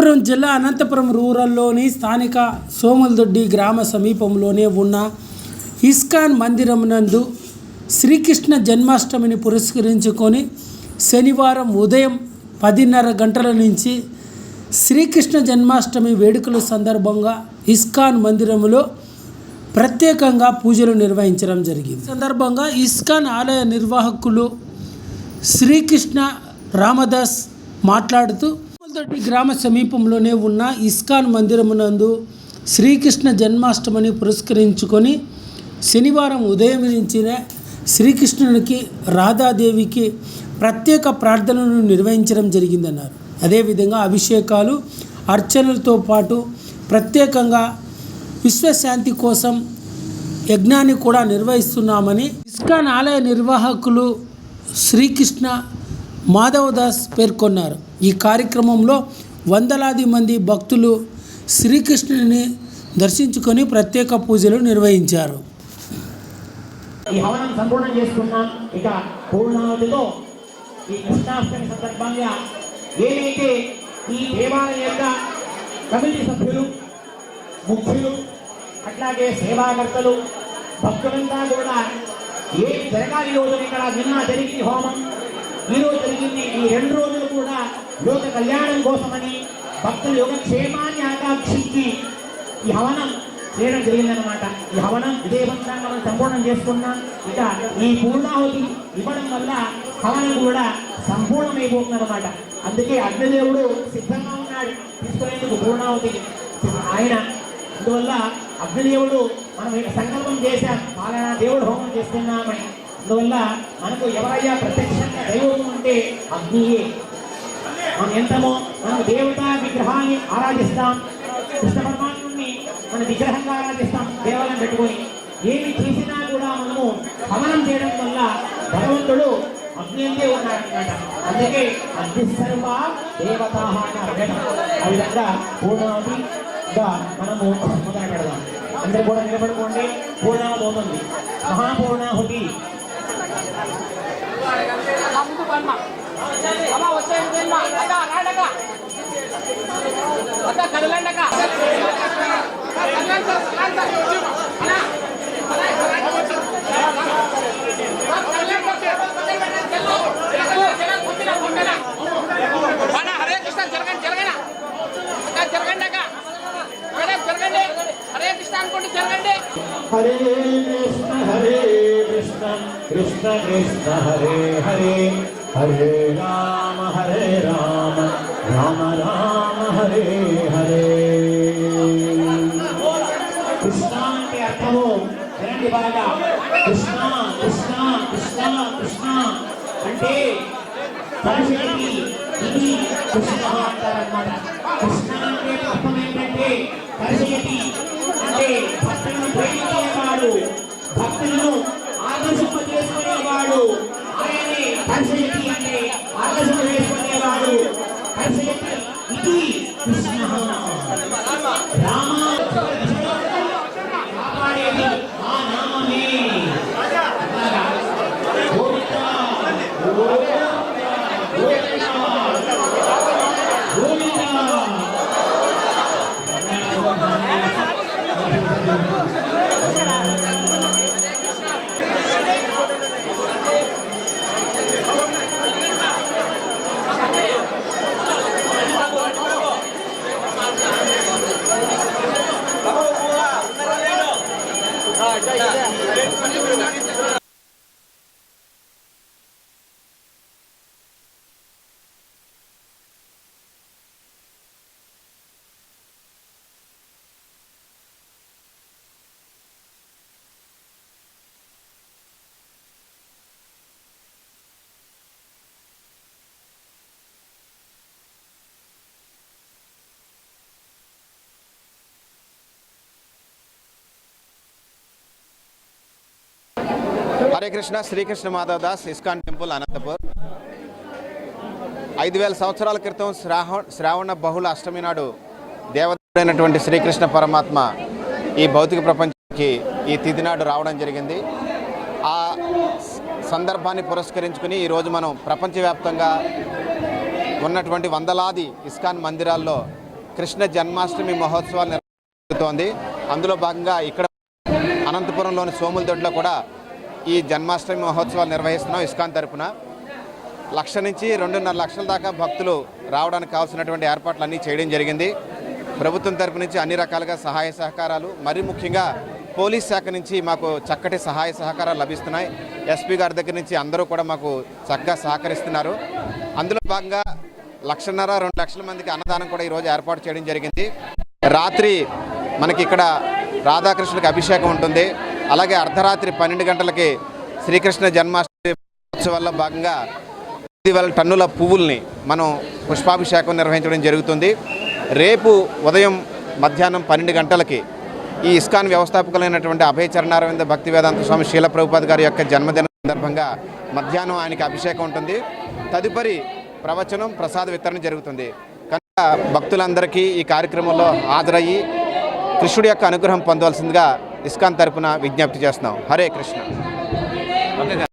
అనంతపురం జిల్లా అనంతపురం రూరల్లోని స్థానిక సోములదొడ్డి గ్రామ సమీపంలోనే ఉన్న ఇస్కాన్ మందిరం నందు శ్రీకృష్ణ జన్మాష్టమిని పురస్కరించుకొని శనివారం ఉదయం పదిన్నర గంటల నుంచి శ్రీకృష్ణ జన్మాష్టమి వేడుకల సందర్భంగా ఇస్కాన్ మందిరములో ప్రత్యేకంగా పూజలు నిర్వహించడం జరిగింది. సందర్భంగా ఇస్కాన్ ఆలయ నిర్వాహకులు శ్రీకృష్ణ రామదాస్ మాట్లాడుతూ తోటి గ్రామ సమీపంలోనే ఉన్న ఇస్కాన్ మందిరమునందు శ్రీకృష్ణ జన్మాష్టమిని పురస్కరించుకొని శనివారం ఉదయం నుంచినే శ్రీకృష్ణునికి రాధాదేవికి ప్రత్యేక ప్రార్థనలు నిర్వహించడం జరిగిందన్నారు. అదేవిధంగా అభిషేకాలు అర్చనలతో పాటు ప్రత్యేకంగా విశ్వశాంతి కోసం యజ్ఞాన్ని కూడా నిర్వహిస్తున్నామని ఇస్కాన్ ఆలయ నిర్వాహకులు శ్రీకృష్ణ మాధవదాస్ పేర్కొన్నారు. ఈ కార్యక్రమంలో వందలాది మంది భక్తులు శ్రీకృష్ణుని దర్శించుకొని ప్రత్యేక పూజలు నిర్వహించారు. ఈ హవనం సంపూర్ణం చేసుకున్నాం. ఇక పూర్ణావతితో ఈ కృష్ణాష్టమి సందర్భంగా ఏదైతే ఈ దేవాలయం యొక్క కమిటీ సభ్యులు ముఖ్యులు అట్లాగే సేవాకర్తలు భక్తులంతా కూడా ఏం జరగాలి ఈ రోజు ఇక్కడ నిన్న జరిగింది హోమం ఈరోజు జరిగింది ఈ రెండు రోజులు లోక కళ్యాణం కోసమని భక్తుల యొక్క క్షేమాన్ని ఆకాంక్షించి ఈ హవనం చేయడం జరిగిందనమాట ఈ హవనం విజయవంతంగా మనం సంపూర్ణం చేసుకున్నాం. ఇక ఈ పూర్ణాహుతి ఇవ్వడం వల్ల హవనం కూడా సంపూర్ణమైపోతుందనమాట అందుకే అగ్నిదేవుడు సిద్ధంగా ఉన్నాడు. తీసుకునేందుకు పూర్ణాహుతి ఆయన. అందువల్ల అగ్నిదేవుడు మనం సంకల్పం చేశాం. పాలనా దేవుడు హోమం చేస్తున్నామని. అందువల్ల మనకు ఎవరయ్యా ప్రత్యక్షంగా దైవం ఉంటే అగ్నియే. మనం ఎంతమో మనం దేవతా విగ్రహాన్ని ఆరాధిస్తాం. కృష్ణ పరమాత్ముని మన విగ్రహంగా ఆరాధిస్తాం. దేవాలయం పెట్టుకొని ఏమి చేసినా కూడా మనము హవనం చేయడం వల్ల భగవంతుడు అగ్ని ఉన్నాడనమాట అందుకే అగ్ని సర్వ దేవతా అర్థం. ఆ విధంగా పూర్ణాదిగా మనము మొదలు పెడదాం. అందరూ కూడా నిలబడుకోండి. పూర్ణావతి మహాపూర్ణాహుతి. అమ్మ వచ్చేయండి అక్క రాడక అక్క కదలండి అక్క హరే కృష్ణ జరగండి జరగనా అక్క జరగండి అక్క జరగండి హరే కృష్ణ అనుకోండి జరగండి హరే కృష్ణ హరే కృష్ణ కృష్ణ కృష్ణ హరే హరే. హరే రామ హరే రామ రామ రామ హరే హరే. కృష్ణ అంటే అర్థము. వినండి బాగా. కృష్ణ కృష్ణ కృష్ణ కృష్ణ. అంటే పరిశక్తి ఇది కృష్ణ అంటారన్నమాట. కృష్ణ అంటే అర్థం ఏంటంటే పరిశక్తి అంటే భక్తులను ప్రేమించేవాడు. భక్తులను ఆకర్షింప చేసుకునేవాడు ఆయనే పరిశక్తి Absolutely. Hare Krishna Srikrishna Madhav Das ISKCON temple Anantapur. ఐదు వేల సంవత్సరాల క్రితం శ్రావణ శ్రావణ బహుళ అష్టమి నాడు దేవతైనటువంటి శ్రీకృష్ణ పరమాత్మ ఈ భౌతిక ప్రపంచానికి ఈ తిథి నాడు రావడం జరిగింది. ఆ సందర్భాన్ని పురస్కరించుకుని ఈరోజు మనం ప్రపంచవ్యాప్తంగా ఉన్నటువంటి వందలాది ఇస్కాన్ మందిరాల్లో కృష్ణ జన్మాష్టమి మహోత్సవాలు నిర్వహిస్తోంది. అందులో భాగంగా ఇక్కడ అనంతపురంలోని సోములదొడ్లో కూడా ఈ జన్మాష్టమి మహోత్సవాలు నిర్వహిస్తున్నాం ఇస్కాన్ తరఫున లక్ష నుంచి రెండున్నర లక్షల దాకా భక్తులు రావడానికి కావాల్సినటువంటి ఏర్పాట్లు అన్నీ చేయడం జరిగింది. ప్రభుత్వం తరపు నుంచి అన్ని రకాలుగా సహాయ సహకారాలు మరీ ముఖ్యంగా పోలీస్ శాఖ నుంచి మాకు చక్కటి సహాయ సహకారాలు లభిస్తున్నాయి. ఎస్పీ గారి దగ్గర నుంచి అందరూ కూడా మాకు చక్కగా సహకరిస్తున్నారు. అందులో భాగంగా లక్షన్నర రెండు లక్షల మందికి అన్నదానం కూడా ఈరోజు ఏర్పాటు చేయడం జరిగింది. రాత్రి మనకి ఇక్కడ రాధాకృష్ణుడికి అభిషేకం ఉంటుంది. అలాగే అర్ధరాత్రి పన్నెండు గంటలకి శ్రీకృష్ణ జన్మాష్టమి ఉత్సవాల్లో భాగంగా తొమ్మిది వేల టన్నుల పువ్వుల్ని మనం పుష్పాభిషేకం నిర్వహించడం జరుగుతుంది. రేపు ఉదయం మధ్యాహ్నం పన్నెండు గంటలకి ఈ ఇస్కాన్ వ్యవస్థాపకులైనటువంటి అభయ చరణారవింద భక్తి వేదాంత స్వామి శీల ప్రభుపాద్ గారి యొక్క జన్మదిన సందర్భంగా మధ్యాహ్నం ఆయనకి అభిషేకం ఉంటుంది. తదుపరి ప్రవచనం ప్రసాద వితరణ జరుగుతుంది. కనుక భక్తులందరికీ ఈ కార్యక్రమంలో హాజరయ్యి కృష్ణుడి యొక్క అనుగ్రహం పొందవలసిందిగా ఇస్కాన్ తరపున విజ్ఞప్తి చేస్తున్నాం. హరే కృష్ణ.